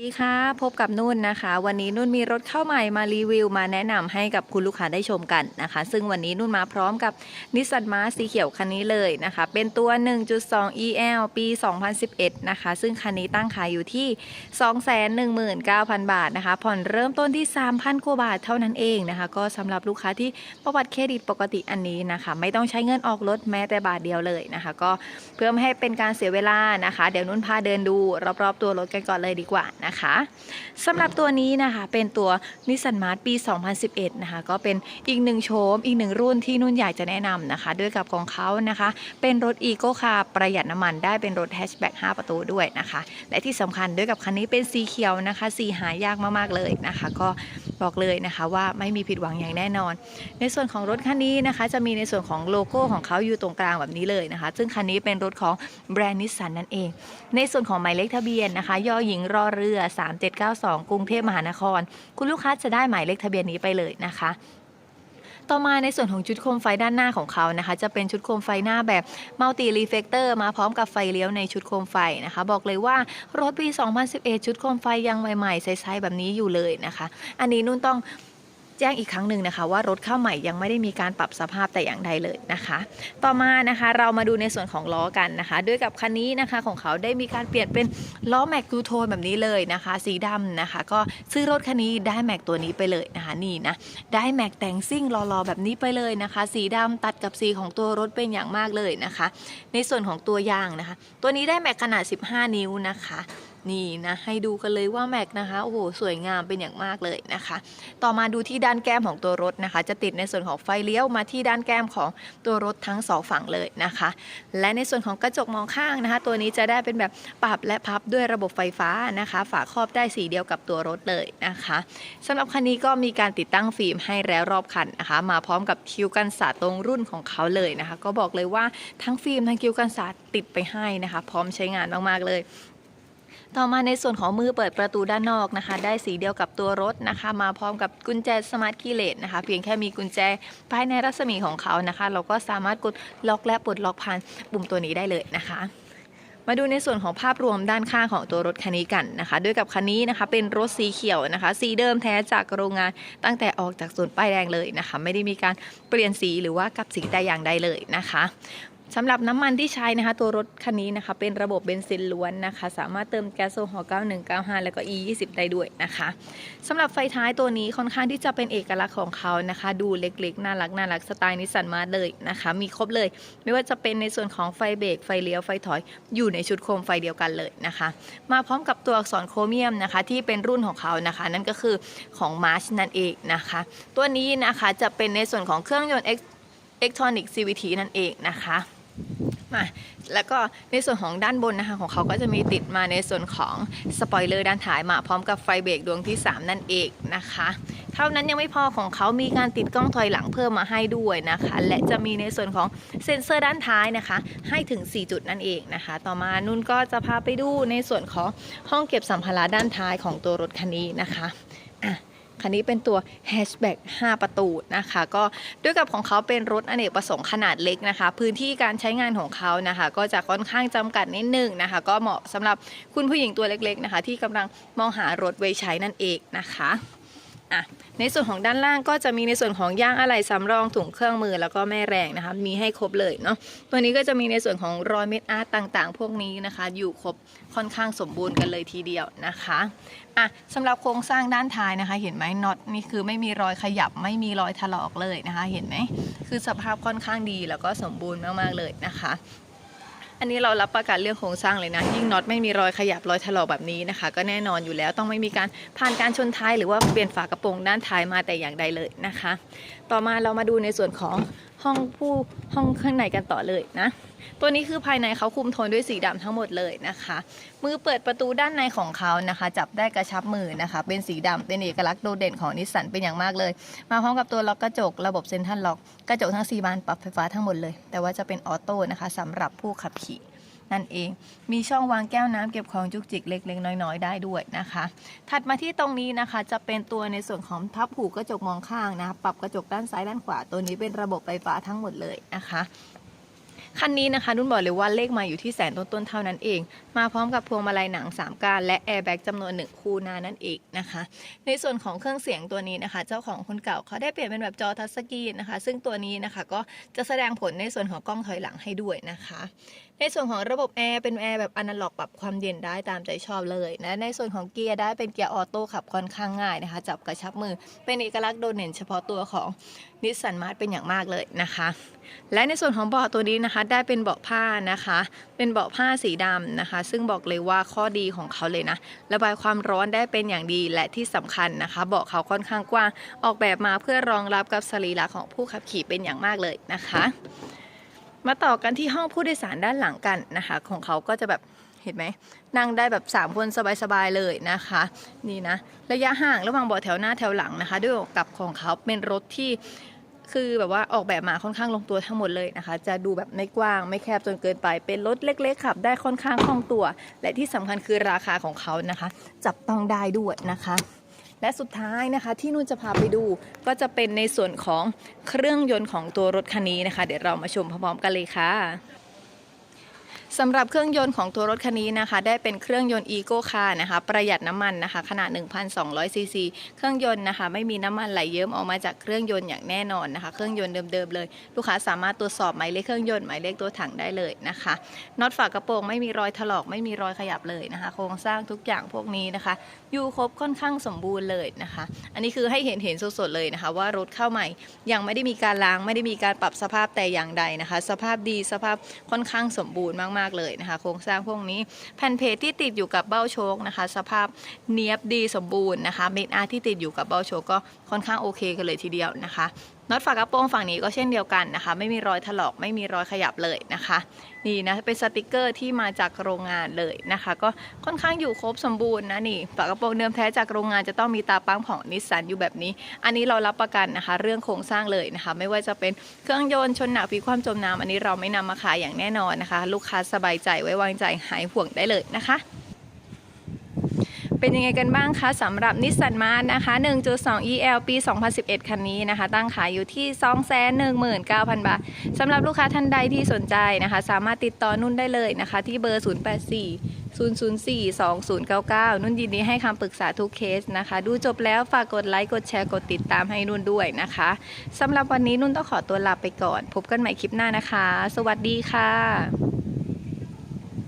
สวัสดีค่ะ พบกับนุ่นนะคะ วันนี้นุ่นมีรถเข้าใหม่มารีวิว มาแนะนำให้กับคุณลูกค้าได้ชมกันนะคะ ซึ่งวันนี้นุ่นมาพร้อมกับนิสสันมาสีเขียวคันนี้เลยนะคะ เป็นตัว 1.2 EL ปี 2011 นะคะ ซึ่งคันนี้ตั้งขายอยู่ที่ 219,000 บาทนะคะ ผ่อนเริ่มต้นที่ 3,000กว่าบาทเท่านั้นเองนะคะ ก็สำหรับลูกค้าที่ประวัติเครดิตปกติอันนี้นะคะ ไม่ต้องใช้เงินออกรถแม้แต่บาทเดียวเลยนะคะ ก็เพื่อไม่ให้เป็นการเสียเวลานะคะ เดี๋ยวนุ่นพาเดินดูรอบๆตัวรถกันก่อนเลยดีกว่านะคะสำหรับตัวนี้นะคะเป็นตัวนิสสันมาร์ปี 2011 นะคะ ก็เป็นอีกหนึ่งโฉมอีกหนึ่งรุ่นที่นุ่นอยากจะแนะนำนะคะ ด้วยกับของเขานะคะ เป็นรถอีโก้คาร์ประหยัดน้ำมันได้เป็นรถแฮชแบ็ก5ประตูด้วยนะคะ และที่สำคัญด้วยกับคันนี้เป็นสีเขียวนะคะสีหายากมากๆเลยนะคะ ก็ บอกเลยนะคะว่าไม่มีผิดหวังอย่างแน่นอน ในส่วนของรถคันนี้นะคะ จะมีในส่วนของโลโก้ของเขาอยู่ตรงกลางแบบนี้เลยนะคะ ซึ่งคันนี้เป็นรถของแบรนด์นิสสันนั่นเอง ในส่วนของหมายเลขทะเบียนนะคะยอหญิงรอเรือ 3792 กรุงเทพมหานคร คุณลูกค้าจะได้หมายเลขทะเบียนนี้ไปเลยนะคะ ต่อมาในส่วนของชุดโคมไฟด้านหน้าของเขานะคะ จะเป็นชุดโคมไฟหน้าแบบมัลติรีเฟกเตอร์มาพร้อมกับไฟเลี้ยวในชุดโคมไฟนะคะ บอกเลยว่ารถปี 2011 ชุดโคมไฟยังใหม่ๆใสๆแบบนี้อยู่เลยนะคะ อันนี้นุ่นต้อง แจ้งอีกครั้งหนึ่งนะคะ ว่ารถเข้าใหม่ยังไม่ได้มีการปรับสภาพแต่อย่างใดเลยนะคะ ต่อมานะคะเรามาดูในส่วนของล้อกันนะคะ ด้วยกับคันนี้นะคะของเขาได้มีการเปลี่ยนเป็นล้อแม็กทูโทนแบบนี้เลยนะคะ สีดำนะคะ ก็ซื้อรถคันนี้ได้แม็กตัวนี้ไปเลยนะคะนี่นะได้แม็กแต่งซิ่งรอๆแบบนี้ไปเลยนะคะ สีดำตัดกับสีของตัวรถเป็นอย่างมากเลยนะคะ ในส่วนของตัวยางนะคะ ตัวนี้ได้แม็กขนาด 15 นิ้วนะคะ นี่นะให้ดูกันเลยว่าแม็กนะคะโอ้โหสวยงามเป็นอย่างมากเลยนะคะ ต่อมาดูที่ด้านแก้มของตัวรถนะคะ จะติดในส่วนของไฟเลี้ยวมาที่ด้านแก้มของตัวรถทั้งสองฝั่งเลยนะคะ และในส่วนของกระจกมองข้างนะคะ ตัวนี้จะได้เป็นแบบปรับและพับด้วยระบบไฟฟ้านะคะ ฝาครอบได้สีเดียวกับตัวรถเลยนะคะสำหรับคันนี้ก็มีการติดตั้งฟิล์มให้แล้วรอบคันนะคะ มาพร้อมกับคิวกันสาดตรงรุ่นของเขาเลยนะคะ ก็บอกเลยว่าทั้งฟิล์มทั้งคิวกันสาดติดไปให้นะคะ พร้อมใช้งานมากๆเลย ต่อมาในส่วนของมือเปิดประตูด้านนอกนะคะ ได้สีเดียวกับตัวรถนะคะ มาพร้อมกับกุญแจสมาร์ทคีย์เลสนะคะ เพียงแค่มีกุญแจภายในรัศมีของเขานะคะ เราก็สามารถกดล็อกและปลดล็อกผ่านปุ่มตัวนี้ได้เลยนะคะ มาดูในส่วนของภาพรวมด้านข้างของตัวรถคันนี้กันนะคะ ด้วยกับคันนี้นะคะ เป็นรถสีเขียวนะคะ สีเดิมแท้จากโรงงานตั้งแต่ออกจากศูนย์ป้ายแดงเลยนะคะ ไม่ได้มีการเปลี่ยนสีหรือว่ากลับสีแต่อย่างใดเลยนะคะ สำหรับน้ำมันที่ใช้นะคะ ตัวรถคันนี้นะคะ เป็นระบบเบนซินล้วนนะคะ สามารถเติมแก๊สโซฮอล์9195 แล้วก็ E20 ได้ด้วยนะคะสำหรับไฟท้ายตัวนี้ค่อนข้างที่จะเป็นเอกลักษณ์ของเขานะคะ ดูเล็กๆ น่ารักน่ารักสไตล์นิสสันมาเลยนะคะ มีครบเลย ไม่ว่าจะเป็นในส่วนของไฟเบรกไฟเลี้ยวไฟถอยอยู่ในชุดโคมไฟเดียวกันเลยนะคะ มาพร้อมกับตัวอักษรโครเมียมนะคะ ที่เป็นรุ่นของเขานะคะ นั่นก็คือของมาร์ชนั่นเองนะคะ ตัวนี้นะคะจะเป็นในส่วนของเครื่องยนต์ Electronic CVT นั่นเองนะคะ มาแล้วก็ในส่วนของด้านบนนะคะของเขาก็จะมีติดมาในส่วนของสปอยเลอร์ด้านท้ายมาพร้อมกับไฟเบรกดวงที่ 3 นั่นเองนะคะ เท่านั้นยังไม่พอของเขามีการติดกล้องถอยหลังเพิ่มมาให้ด้วยนะคะ และจะมีในส่วนของเซ็นเซอร์ด้านท้ายนะคะ ให้ถึง 4 จุดนั่นเองนะคะ ต่อมานุ่นก็จะพาไปดูในส่วนของห้องเก็บสัมภาระด้านท้ายของตัวรถคันนี้นะคะอะ คันนี้เป็นตัวแฮชแบ็ก5 ประตูนะคะ ก็ด้วยกับของเขาเป็นรถอเนกประสงค์ขนาดเล็กนะคะ พื้นที่การใช้งานของเขานะคะ ก็จะค่อนข้างจำกัดนิดนึงนะคะ ก็เหมาะสำหรับคุณผู้หญิงตัวเล็กๆนะคะ ที่กำลังมองหารถไว้ใช้นั่นเองนะคะ อะในส่วนของด้านล่างก็จะมีในส่วนของย่างอะไหล่สำรองถุงเครื่องมือแล้วก็แม่แรงนะคะมีให้ครบเลยเนาะตัวนี้ก็จะมีในส่วนของรอยเม็ดอาร์ตต่างๆ พวกนี้นะคะ อยู่ครบค่อนข้างสมบูรณ์กันเลยทีเดียวนะคะอะสำหรับโครงสร้างด้านท้ายนะคะ เห็นไหมน็อตนี่คือไม่มีรอยขยับไม่มีรอยถลอกเลยนะคะ เห็นไหมคือสภาพค่อนข้างดีแล้วก็สมบูรณ์มากๆเลยนะคะ อันนี้เรารับประกันเรื่องโครงสร้างเลยนะ ยิ่งน็อตไม่มีรอยขยับรอยถลอกแบบนี้นะคะ ก็แน่นอนอยู่แล้วต้องไม่มีการผ่านการชนท้ายหรือว่าเปลี่ยนฝากระโปรงด้านท้ายมาแต่อย่างใดเลยนะคะ ต่อมาเรามาดูในส่วนของ ห้องผู้ห้องข้างในกันต่อเลยนะ ตัวนี้คือภายในเขาคุมโทนด้วยสีดำทั้งหมดเลยนะคะ มือเปิดประตูด้านในของเขานะคะ จับได้กระชับมือนะคะ เป็นสีดำเป็นเอกลักษณ์โดดเด่นของนิสสันเป็นอย่างมากเลย มาพร้อมกับตัวล็อกกระจกระบบเซ็นทรัลล็อกกระจกทั้ง4บานปรับไฟฟ้าทั้งหมดเลย แต่ว่าจะเป็นออโต้นะคะสำหรับผู้ขับขี่ นั่นเอง มีช่องวางแก้วน้ำเก็บของจุกจิกเล็กๆ น้อยๆ ได้ด้วยนะคะ ถัดมาที่ตรงนี้นะคะจะเป็นตัวในส่วนของทับหูกระจกมองข้างนะคะปรับกระจกด้านซ้ายด้านขวาตัวนี้เป็นระบบไฟฟ้าทั้งหมดเลยนะคะคันนี้นะคะนุ่นบอกเลยว่าเลขมาอยู่ที่แสนต้นๆเท่านั้นเอง มาพร้อมกับพวงมาลัยหนัง 3ก้านและแอร์แบ็กจำนวนหนึ่งคู่นานั่นเองนะคะ ในส่วนของเครื่องเสียงตัวนี้นะคะ เจ้าของคนเก่าเขาได้เปลี่ยนเป็นแบบจอทัชสกรีนนะคะ ซึ่งตัวนี้นะคะก็จะแสดงผลในส่วนของกล้องถอยหลังให้ด้วยนะคะ ในส่วนของระบบแอร์เป็นแอร์แบบอนาล็อกปรับความเย็นได้ตามใจชอบเลยนะในส่วนของเกียร์ได้เป็นเกียร์ออโต้ขับค่อนข้างง่ายนะคะ จับกระชับมือเป็นเอกลักษณ์โดดเด่นเฉพาะตัวของนิสสันมาร์เป็นอย่างมากเลยนะคะ และในส่วนของเบาะตัวนี้นะคะ ได้เป็นเบาะผ้านะคะ เป็นเบาะผ้าสีดำนะคะ ซึ่งบอกเลยว่าข้อดีของเขาเลยนะ ระบายความร้อนได้เป็นอย่างดีและที่สำคัญนะคะ เบาะเขาค่อนข้างกว้าง ออกแบบมาเพื่อรองรับกับสรีระของผู้ขับขี่เป็นอย่างมากเลยนะคะ มาต่อกันที่ห้องผู้โดยสารด้านหลังกันนะคะ ของเขาก็จะแบบเห็นไหมนั่งได้แบบ 3 คนสบายๆเลยนะคะ นี่นะ ระยะห่างระหว่างเบาะแถวหน้าแถวหลังนะคะ ด้วยกับของเขาเป็นรถที่คือแบบว่าออกแบบมาค่อนข้างลงตัวทั้งหมดเลยนะคะ จะดูแบบไม่กว้างไม่แคบจนเกินไป เป็นรถเล็กๆขับ ได้ค่อนข้างคล่องตัว และที่สำคัญคือราคาของเขานะคะ จับต้องได้ด้วยนะคะ และสุดท้ายนะคะที่นุ่นจะพาไปดูก็จะเป็นในส่วนของเครื่องยนต์ของตัวรถคันนี้นะคะ เดี๋ยวเรามาชมพร้อมๆกันเลยค่ะ สำหรับเครื่องยนต์ของตัวรถคันนี้นะคะ ได้เป็นเครื่องยนต์ Eco Car นะคะ ประหยัดน้ำมันนะคะ ขนาด 1,200 ซีซี เครื่องยนต์นะคะ ไม่มีน้ำมันไหลเยิ้มออกมาจากเครื่องยนต์อย่างแน่นอนนะคะ เครื่องยนต์เดิมๆเลย ลูกค้าสามารถตรวจสอบหมายเลขเครื่องยนต์หมายเลขตัวถังได้เลยนะคะน็อตฝากระโปรงไม่มีรอยถลอกไม่มีรอยขยับเลยนะคะ โครงสร้างทุกอย่างพวกนี้นะคะอยู่ครบค่อนข้างสมบูรณ์เลยนะคะ อันนี้คือให้เห็นเห็นสดๆเลยนะคะ ว่ารถเข้าใหม่ยังไม่ได้มีการล้างไม่ได้มีการปรับสภาพแต่อย่างใดนะคะ สภาพดีสภาพค่อนข้างสมบูรณ์มากๆมากเลยนะคะ โครงสร้างพวกนี้แผ่นเพจที่ติดอยู่กับเบ้าโชคนะคะ สภาพเนียบดีสมบูรณ์นะคะเมดอาร์ที่ติดอยู่กับเบ้าโชคก็ค่อนข้างโอเคกันเลยทีเดียวนะคะ น็อตฝากระโปรงฝั่งนี้ก็เช่นเดียวกันนะคะ ไม่มีรอยถลอกไม่มีรอยขยับเลยนะคะนี่นะเป็นสติกเกอร์ที่มาจากโรงงานเลยนะคะ ก็ค่อนข้างอยู่ครบสมบูรณ์นะนี่ฝากระโปรงเดิมแท้จากโรงงานจะต้องมีตาปั๊มของนิสสันอยู่แบบนี้ อันนี้เรารับประกันนะคะ เรื่องโครงสร้างเลยนะคะ ไม่ว่าจะเป็นเครื่องยนต์ชนหนักพลิกความจมน้ำอันนี้เราไม่นำมาขายอย่างแน่นอนนะคะ ลูกค้าสบายใจไว้วางใจหายห่วงได้เลยนะคะ เป็นยังไงกันบ้างคะสำหรับนิสสันมาร์นะคะ 1.2 EL ปี 2011 คันนี้นะคะ ตั้งขายอยู่ที่ 219,000 บาทสำหรับลูกค้าท่านใดที่สนใจนะคะ สามารถติดต่อนุ่นได้เลยนะคะ ที่เบอร์ 084 004 2099 นุ่นยินดีให้คำปรึกษาทุกเคสนะคะ ดูจบแล้วฝากกดไลค์ กดแชร์ กดติดตามให้นุ่นด้วยนะคะสำหรับวันนี้นุ่นต้องขอตัวลาไปก่อน พบกันใหม่คลิปหน้านะคะ สวัสดีค่ะ